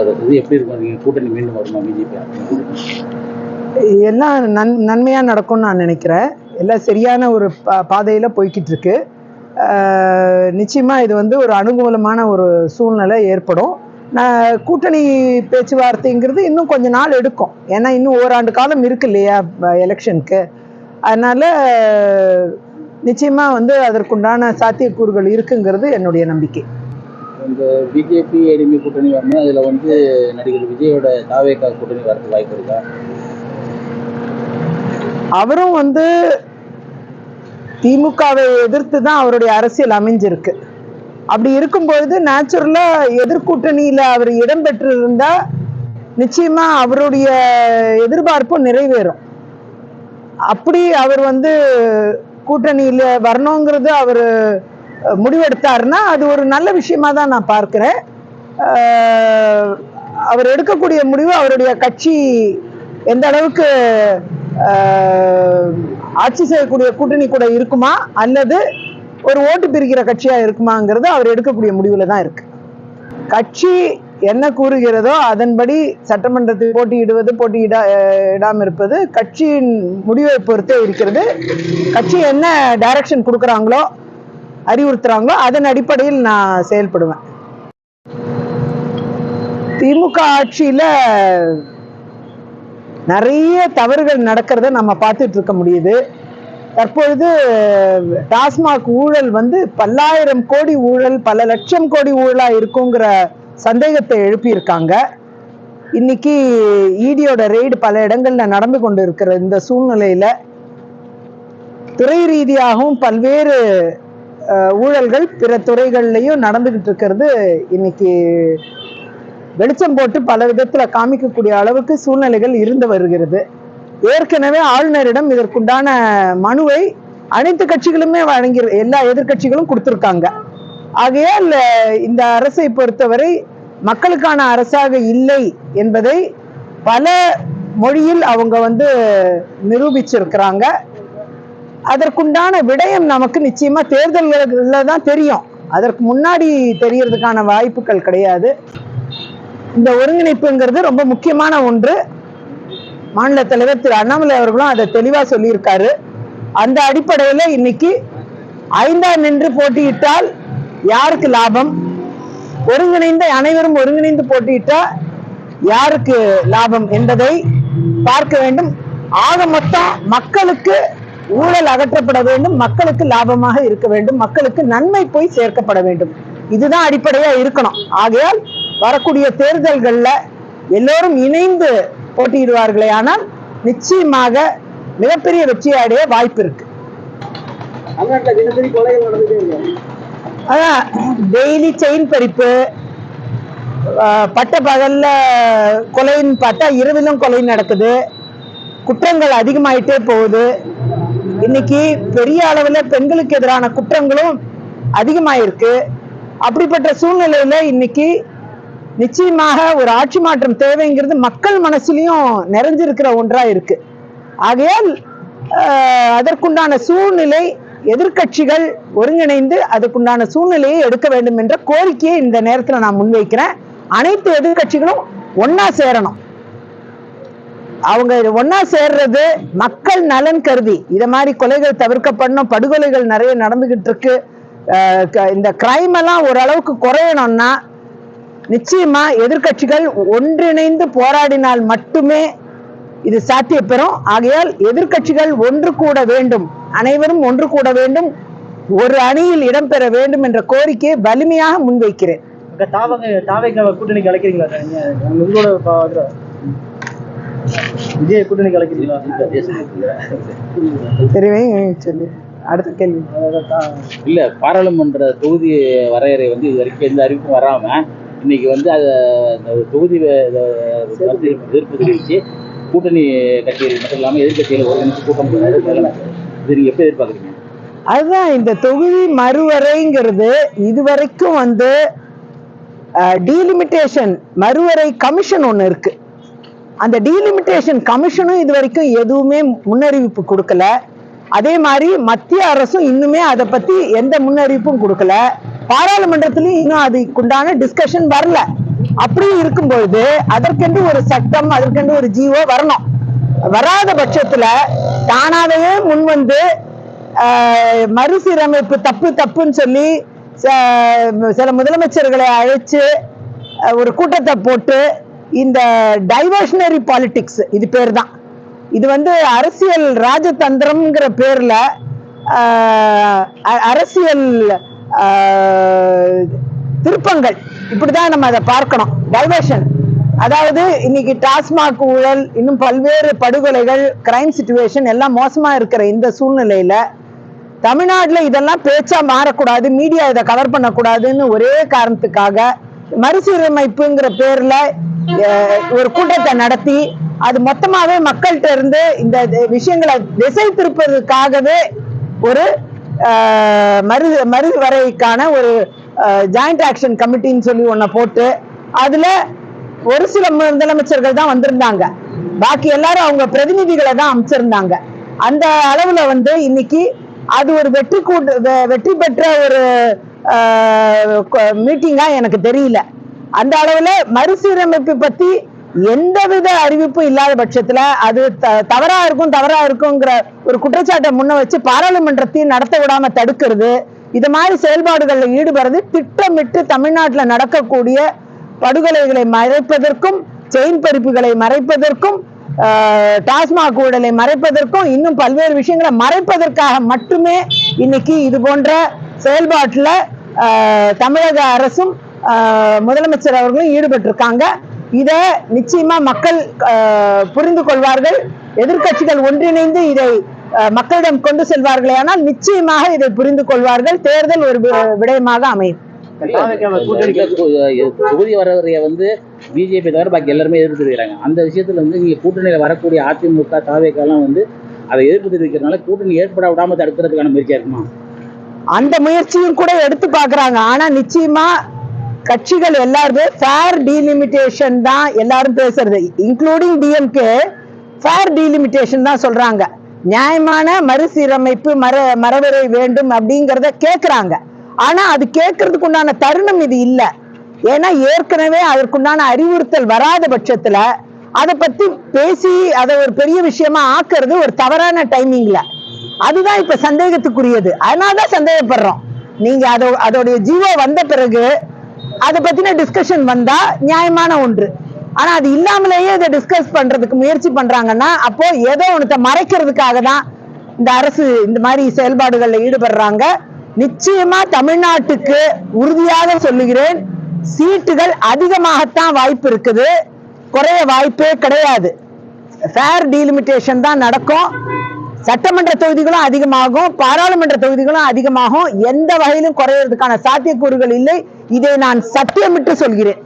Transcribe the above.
அது இது எப்படி இருக்கும்? கூட்டணி மீண்டும் வருமா? பிஜேபி எல்லாம் நன் நன்மையாக நடக்கும்னு நான் நினைக்கிறேன். எல்லாம் சரியான ஒரு பா பாதையில் போய்கிட்டு இருக்கு நிச்சயமாக இது வந்து ஒரு அனுகூலமான ஒரு சூழ்நிலை ஏற்படும். நான் கூட்டணி பேச்சுவார்த்தைங்கிறது இன்னும் கொஞ்ச நாள் எடுக்கும். ஏன்னா இன்னும் ஓராண்டு காலம் இருக்கு இல்லையா எலெக்ஷனுக்கு. அதனால் நிச்சயமாக வந்து அதற்குண்டான சாத்தியக்கூறுகள் இருக்குங்கிறது என்னுடைய நம்பிக்கை. இந்த பிஜேபி ஏடிமி கூட்டணி வரணும் அதுல வந்து நடிகர் விஜயோட தாவேக்கா கூட்டணி வரது வாய்ப்பு இருக்கா? அவரும் வந்து திமுகவை எதிர்த்து தான் அவருடைய அரசியல் அமைஞ்சிருக்கு. அப்படி இருக்கும்பொழுது நேச்சுரலா எதிர்கூட்டணியில அவர் இடம்பெற்றிருந்தா நிச்சயமா அவருடைய எதிர்பார்ப்பும் நிறைவேறும். அப்படி அவர் வந்து கூட்டணியில வரணுங்கிறது அவர் முடிவெடுத்தாருன்னா அது ஒரு நல்ல விஷயமா தான் நான் பார்க்கிறேன். அவர் எடுக்கக்கூடிய முடிவு அவருடைய கட்சி எந்த அளவுக்கு ஆட்சி செய்யக்கூடிய கூட்டணி கூட இருக்குமா அல்லது ஒரு ஓட்டு பிரிக்கிற கட்சியா இருக்குமாங்கிறது அவர் எடுக்கக்கூடிய முடிவுல தான் இருக்கு. கட்சி என்ன கூறுகிறதோ அதன்படி சட்டமன்றத்தில் போட்டியிடுவது போட்டியிடா அஹ், இருப்பது கட்சியின் முடிவை பொறுத்தே இருக்கிறது. கட்சி என்ன டைரக்ஷன் கொடுக்குறாங்களோ அறிவுறுத்துறாங்களோ அதன் அடிப்படையில் நான் செயல்படுவேன். திமுக ஆட்சியில நிறைய தவறுகள் நடக்கிறத நம்ம பார்த்துட்டு இருக்க முடியுது. தற்பொழுது டாஸ்மாக் ஊழல் வந்து பல்லாயிரம் கோடி ஊழல் பல லட்சம் கோடி ஊழலா இருக்குங்கிற சந்தேகத்தை எழுப்பியிருக்காங்க. இன்னைக்கு இடியோட ரெய்டு பல இடங்கள்ல நடந்து கொண்டு இருக்கிற இந்த சூழ்நிலையில துறை ரீதியாகவும் பல்வேறு ஊழல்கள் பிற துறைகள்லையும் நடந்துகிட்டு இருக்கிறது இன்னைக்கு வெளிச்சம் போட்டு பல விதத்தில் காமிக்கக்கூடிய அளவுக்கு சூழ்நிலைகள் இருந்து வருகிறது. ஏற்கனவே ஆளுநரிடம் இதற்குண்டான மனுவை அனைத்து கட்சிகளுமே வழங்கி எல்லா எதிர்க்கட்சிகளும் கொடுத்துருக்காங்க. ஆகையால் இந்த அரசை பொறுத்தவரை மக்களுக்கான அரசாக இல்லை என்பதை பல மொழியில் அவங்க வந்து நிரூபிச்சிருக்கிறாங்க. அதற்குண்டான விடயம் நமக்கு நிச்சயமா தேர்தல்களில் தான் தெரியும். அதற்கு முன்னாடி தெரியறதுக்கான வாய்ப்புகள் கிடையாது. இந்த ஒருங்கிணைப்புங்கிறது ரொம்ப முக்கியமான ஒன்று. மாநில தலைவர் திரு அண்ணாமலை அவர்களும் அதை தெளிவா சொல்லியிருக்காரு. அந்த அடிப்படையில இன்னைக்கு ஐந்தாம் நின்று போட்டியிட்டால் யாருக்கு லாபம்? ஒருங்கிணைந்த அனைவரும் ஒருங்கிணைந்து போட்டியிட்டா யாருக்கு லாபம் என்பதை பார்க்க வேண்டும். ஆக மொத்தம் மக்களுக்கு ஊழல் அகற்றப்பட வேண்டும் மக்களுக்கு லாபமாக இருக்க வேண்டும் மக்களுக்கு நன்மை போய் சேர்க்கப்பட வேண்டும். இதுதான் அடிப்படையா இருக்கணும். ஆகையால் வரக்கூடிய தேர்தல்கள்ல எல்லோரும் இணைந்து போட்டியிடுவார்களே ஆனால் நிச்சயமாக மிகப்பெரிய வெற்றி அடைய வாய்ப்பு இருக்கு. அதான் டெய்லி செயின் பறிப்பு பட்ட பகல்ல கொலைன்னு பார்த்தா இரவிலும் கொலை நடக்குது. குற்றங்கள் அதிகமாயிட்டே போகுது. இன்னைக்கு பெரிய அளவுல பெண்களுக்கு எதிரான குற்றங்களும் அதிகமாயிருக்கு. அப்படிப்பட்ட சூழ்நிலையில இன்னைக்கு நிச்சயமாக ஒரு ஆட்சி மாற்றம் தேவைங்கிறது மக்கள் மனசுலயும் நிறைஞ்சிருக்கிற ஒன்றா இருக்கு. ஆகையால் அதற்குண்டான சூழ்நிலை எதிர்க்கட்சிகள் ஒருங்கிணைந்து அதுக்குண்டான சூழ்நிலையை எடுக்க வேண்டும் என்ற கோரிக்கையை இந்த நேரத்துல நான் முன்வைக்கிறேன். அனைத்து எதிர்க்கட்சிகளும் ஒன்னா சேரணும். அவங்க ஒன்னா சேர்றது மக்கள் நலன் கருதி. இத மாதிரி கொலைகள் தவிர்க்கப்படணும் படுகொலைகள் நிறைய நடந்துகிட்டு இருக்கு. இந்த கிரைம் எல்லாம் ஓரளவுக்கு குறையணும்னா நிச்சயமா எதிர்கட்சிகள் ஒன்றிணைந்து போராடினால் மட்டுமே இது சாத்தியப்பெறும். ஆகையால் எதிர்கட்சிகள் ஒன்று கூட வேண்டும் அனைவரும் ஒன்று கூட வேண்டும் ஒரு அணியில் இடம்பெற வேண்டும் என்ற கோரிக்கையை வலிமையாக முன்வைக்கிறேன். தாவக சார் நீங்க? உங்களோட பா- இது, விஜய் கூட்டணி கலைக்கிறீங்களா சொல்லு. அடுத்த கேள்வி. இல்ல பாராளுமன்ற தொகுதி வரையறை வந்து இது வரைக்கும் எந்த அறிவிப்பும் வராம இன்னைக்கு வந்து அதை தொகுதி எதிர்ப்பு தெரிவிச்சு கூட்டணி கட்சிகள் மட்டும் இல்லாம எதிர்கட்சிகள் ஒருங்கிணைச்சு கூட்டம். இது நீங்க எப்படி எதிர்பார்க்குறீங்க? அதுதான் இந்த தொகுதி மறுவரைங்கிறது இதுவரைக்கும் வந்து டீலிமிட்டேஷன் மறுவரை கமிஷன் ஒன்று இருக்கு. அந்த டீலிமிட்டேஷன் கமிஷனும் இது வரைக்கும் எதுவுமே முன்னறிவிப்பு கொடுக்கல. அதே மாதிரி மத்திய அரசும் இன்னுமே அதை பத்தி எந்த முன்னறிவிப்பும் கொடுக்கல. பாராளுமன்றத்திலையும் இன்னும் அதுக்குண்டான டிஸ்கஷன் வரல. அப்படி இருக்கும்பொழுது அதற்கென்று ஒரு சட்டம் அதற்கென்று ஒரு ஜீவோ வரணும். வராத பட்சத்துல தானாகவே முன் வந்து மறுசீரமைப்பு தப்பு தப்புன்னு சொல்லி ச- சில முதலமைச்சர்களை அழைச்சு ஒரு கூட்டத்தை போட்டு இந்த டைவர்ஷனரி பாலிட்டிக்ஸ் இது பேர் தான் இது வந்து அரசியல் ராஜதந்திரம்ங்கிற பேரில் அரசியல் திருப்பங்கள். இப்படி தான் நம்ம அதை பார்க்கணும். டைவர்ஷன் அதாவது இன்னைக்கு டாஸ்மாக் ஊழல் இன்னும் பல்வேறு படுகொலைகள் கிரைம் சுச்சுவேஷன் எல்லாம் மோசமாக இருக்கிற இந்த சூழ்நிலையில் தமிழ்நாட்டில் இதெல்லாம் பேச்சா மாறக்கூடாது மீடியா இதை கவர் பண்ணக்கூடாதுன்னு ஒரே காரணத்துக்காக மறுசீரமைப்புங்கிற பேரில் ஒரு கூட்டத்தை நடத்தி அது மொத்தமாவே மக்கள்கிட்ட இருந்து இந்த விஷயங்களை திசை திருப்பதற்காகவே ஒரு மருது மருது வரைக்கான ஒரு ஜாயிண்ட் ஆக்ஷன் கமிட்டின்னு சொல்லி ஒன்ன போட்டு அதுல ஒரு சில முதலமைச்சர்கள் தான் வந்திருந்தாங்க. பாக்கி எல்லாரும் அவங்க பிரதிநிதிகளை தான் அமைச்சிருந்தாங்க. அந்த அளவுல வந்து இன்னைக்கு அது ஒரு வெற்றி கூட்டு வெ- வெற்றி பெற்ற ஒரு மீட்டிங்கா எனக்கு தெரியல. அந்த அளவுல மறுசீரமைப்பு பத்தி எந்தவித அறிவிப்பும் இல்லாத பட்சத்துல அது த- தவறா இருக்கும் தவறா இருக்குங்கிற ஒரு குற்றச்சாட்டை முன்ன வச்சு பாராளுமன்றத்தையும் நடத்த விடாம தடுக்கிறது இது மாதிரி செயல்பாடுகள்ல ஈடுபடுறது திட்டமிட்டு தமிழ்நாட்டுல நடக்கக்கூடிய படுகொலைகளை மறைப்பதற்கும் செயின் பறிப்புகளை மறைப்பதற்கும் ஆஹ், டாஸ்மாக் ஊழலை மறைப்பதற்கும் இன்னும் பல்வேறு விஷயங்களை மறைப்பதற்காக மட்டுமே இன்னைக்கு இது போன்ற செயல்பாட்டுல ஆஹ், தமிழக அரசும் முதலமைச்சர் அவர்களும் ஈடுபட்டிருக்காங்க. இத நிச்சயமா மக்கள் புரிந்து கொள்வார்கள். எதிர்க்கட்சிகள் ஒன்றிணைந்து இதை மக்களிடம் கொண்டு செல்வார்களே ஆனால் நிச்சயமாக இதை புரிந்து கொள்வார்கள். தேர்தல் ஒரு விடயமாக அமையும். தொகுதி வரவரைய வந்து பிஜேபி தவிர பாக்கி எல்லாருமே எதிர்ப்பு தெரிவிக்கிறாங்க அந்த விஷயத்துல வந்து நீங்க கூட்டணியில வரக்கூடிய அதிமுக தாவேக்கெல்லாம் வந்து அதை எதிர்ப்பு தெரிவிக்கிறதுனால கூட்டணி ஏற்பட விடாம தடுக்கிறதுக்கான முயற்சியா இருக்குமா? அந்த முயற்சியும் கூட எடுத்து பாக்குறாங்க ஆனா நிச்சயமா கட்சிகள் எல்லாருமே ஃபேர் டீலிமிட்டேஷன் தான் எல்லாரும் பேசுறது. இன்க்ளூடிங் டிஎம்கே ஃபேர் டீலிமிட்டேஷன் தான் சொல்றாங்க. நியாயமான மறுசீரமைப்பு மர மரவரை வேண்டும் அப்படிங்கிறத கேட்குறாங்க ஆனா அது கேட்கறதுக்கு உண்டான தருணம் இது இல்ல. ஏன்னா ஏற்கனவே அதற்குண்டான அறிவுறுத்தல் வராத பட்சத்துல அதை பத்தி பேசி அதை ஒரு பெரிய விஷயமா ஆக்குறது ஒரு தவறான டைமிங்ல அதுதான் இப்ப சந்தேகத்துக்குரியது. அதனாலதான் சந்தேகப்படுறோம். நீங்க அதோ அதோடைய ஜீவோ வந்த பிறகு அதை பத்தின டிஸ்கஷன் வந்தா நியாயமான ஒன்று. ஆனா அது இல்லாமலேயே இதை டிஸ்கஸ் பண்றதுக்கு முயற்சி பண்றாங்கன்னா அப்போ ஏதோ ஒன்றத்தை மறைக்கிறதுக்காக தான் இந்த அரசு இந்த மாதிரி செயல்பாடுகள்ல ஈடுபடுறாங்க. நிச்சயமா தமிழ்நாட்டுக்கு உறுதியாக சொல்லுகிறேன் சீட்டுகள் அதிகமாகத்தான் வாய்ப்பு இருக்குது. குறைய வாய்ப்பே கிடையாது. ஃபேர் டீலிமிட்டேஷன் தான் நடக்கும். சட்டமன்ற தொகுதிகளும் அதிகமாகும். பாராளுமன்ற தொகுதிகளும் அதிகமாகும். எந்த வகையிலும் குறையறதுக்கான சாத்தியக்கூறுகள் இல்லை. இதை நான் சத்தியமிட்டு சொல்கிறேன்.